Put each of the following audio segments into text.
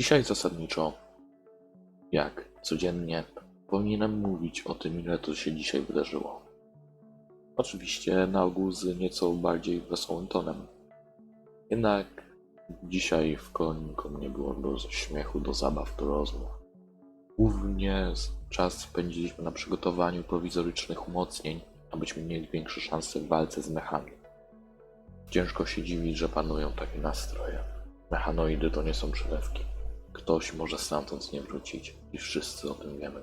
Dzisiaj zasadniczo, jak codziennie, powinienem mówić o tym, ile to się dzisiaj wydarzyło. Oczywiście na ogół z nieco bardziej wesołym tonem. Jednak dzisiaj w koloniku nie było do śmiechu, do zabaw, do rozmów. Głównie czas spędziliśmy na przygotowaniu prowizorycznych umocnień, abyśmy mieli większe szanse w walce z mechami. Ciężko się dziwić, że panują takie nastroje. Mechanoidy to nie są przelewki. Ktoś może stamtąd nie wrócić i wszyscy o tym wiemy.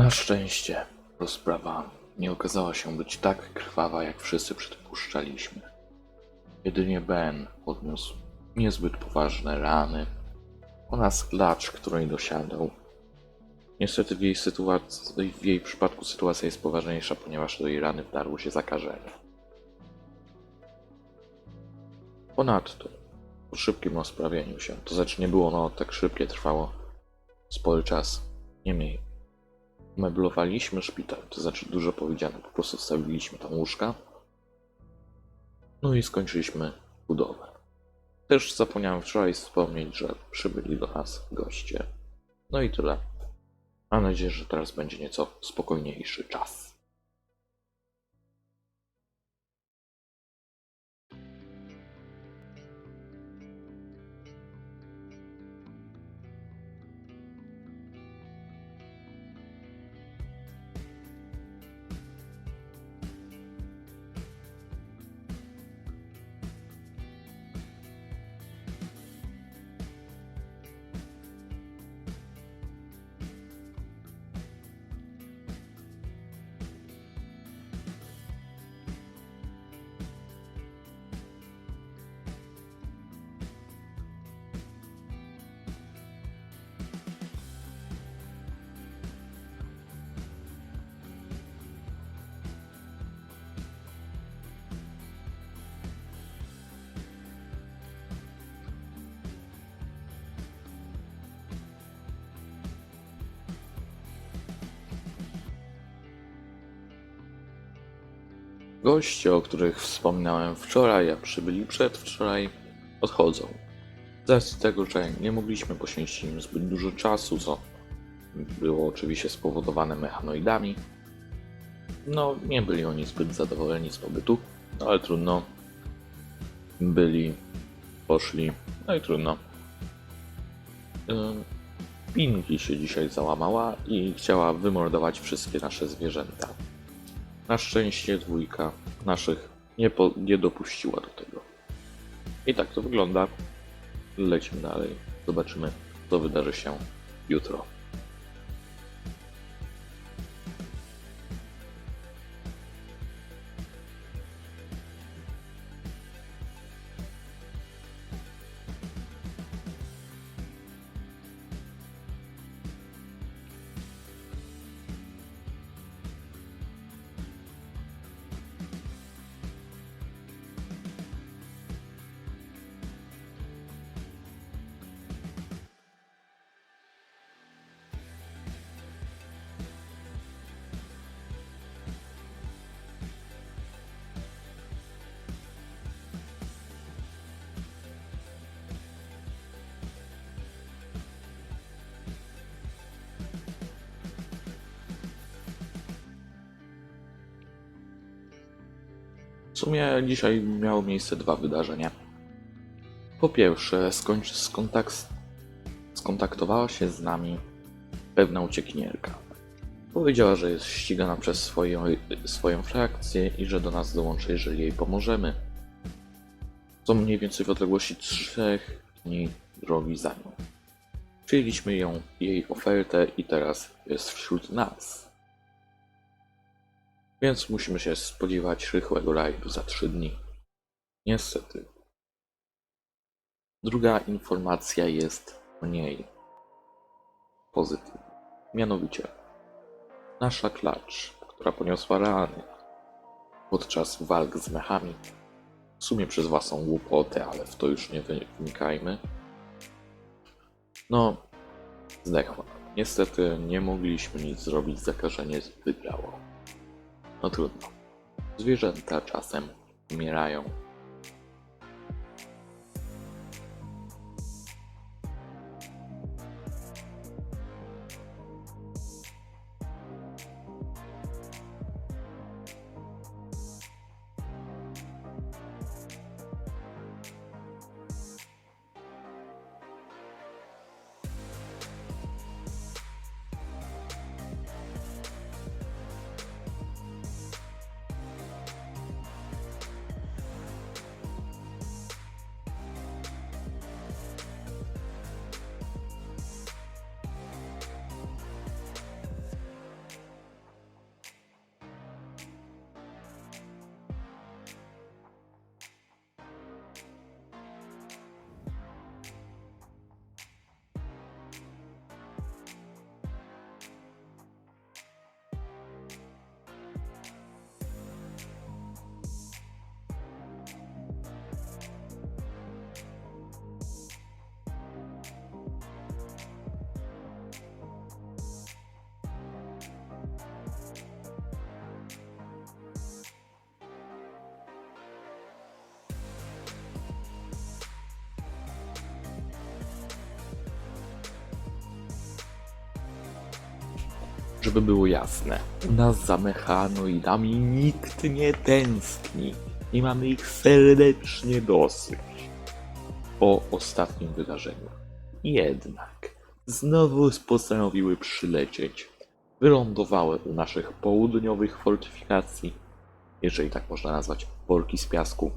Na szczęście rozprawa nie okazała się być tak krwawa, jak wszyscy przypuszczaliśmy. Jedynie Ben odniósł niezbyt poważne rany oraz klacz, której dosiadał. Niestety w jej, sytuacji, w jej przypadku sytuacja jest poważniejsza, ponieważ do jej rany wdarło się zakażenie. Ponadto, po szybkim rozprawieniu się, to znaczy nie było ono tak szybkie, trwało spory czas. Niemniej, meblowaliśmy szpital, to znaczy dużo powiedziane, po prostu wstawiliśmy tam łóżka. No i skończyliśmy budowę. Też zapomniałem wczoraj wspomnieć, że przybyli do nas goście. No i tyle. Mam nadzieję, że teraz będzie nieco spokojniejszy czas. Goście, o których wspominałem wczoraj, a przybyli przedwczoraj, odchodzą. Z tego, że nie mogliśmy poświęcić im zbyt dużo czasu, co było oczywiście spowodowane mechanoidami, no nie byli oni zbyt zadowoleni z pobytu, no ale trudno. Byli, poszli, no i trudno. Pinki się dzisiaj załamała i chciała wymordować wszystkie nasze zwierzęta. Na szczęście dwójka naszych nie, po, nie dopuściła do tego. I tak to wygląda. Lecimy dalej. Zobaczymy, co wydarzy się jutro. Sumie dzisiaj miało miejsce dwa wydarzenia. Po pierwsze, skontakt, skontaktowała się z nami pewna uciekinierka. Powiedziała, że jest ścigana przez swoją, swoją frakcję i że do nas dołączy, jeżeli jej pomożemy. To mniej więcej w odległości trzech dni drogi za nią. Przyjęliśmy ją, jej ofertę i teraz jest wśród nas. Więc musimy się spodziewać rychłego rajdu za trzy dni. Niestety. Druga informacja jest mniej pozytywna. Mianowicie, nasza klacz, która poniosła rany podczas walk z mechami, w sumie przez własną głupotę, ale w to już nie wnikajmy, no, zdechła. Niestety nie mogliśmy nic zrobić, zakażenie wygrało. No trudno. Zwierzęta czasem umierają. Żeby było jasne, u nas za mechanoidami nikt nie tęskni i mamy ich serdecznie dosyć. Po ostatnim wydarzeniu. Jednak znowu postanowiły przylecieć. Wylądowały u naszych południowych fortyfikacji, jeżeli tak można nazwać, worki z piasku.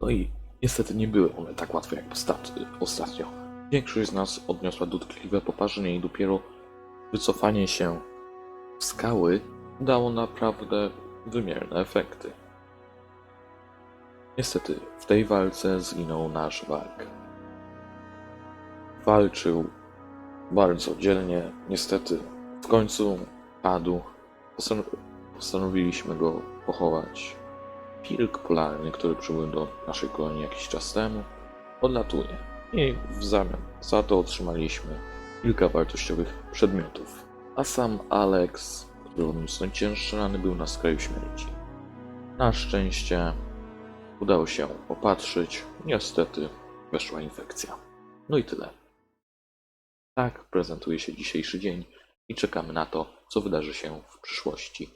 No i niestety nie były one tak łatwe jak ostatnio. Większość z nas odniosła dotkliwe poparzenie i dopiero wycofanie się w skały dało naprawdę wymierne efekty. Niestety, w tej walce zginął nasz walk. Walczył bardzo dzielnie, niestety w końcu padł. Postan- postanowiliśmy go pochować. Pilk polarny, który przybył do naszej kolonii jakiś czas temu, odlatuje. I w zamian za to otrzymaliśmy kilka wartościowych przedmiotów. A sam Alex, który odniósł najcięższe rany, był na skraju śmierci. Na szczęście udało się opatrzyć. Niestety weszła infekcja. No i tyle. Tak prezentuje się dzisiejszy dzień i czekamy na to, co wydarzy się w przyszłości.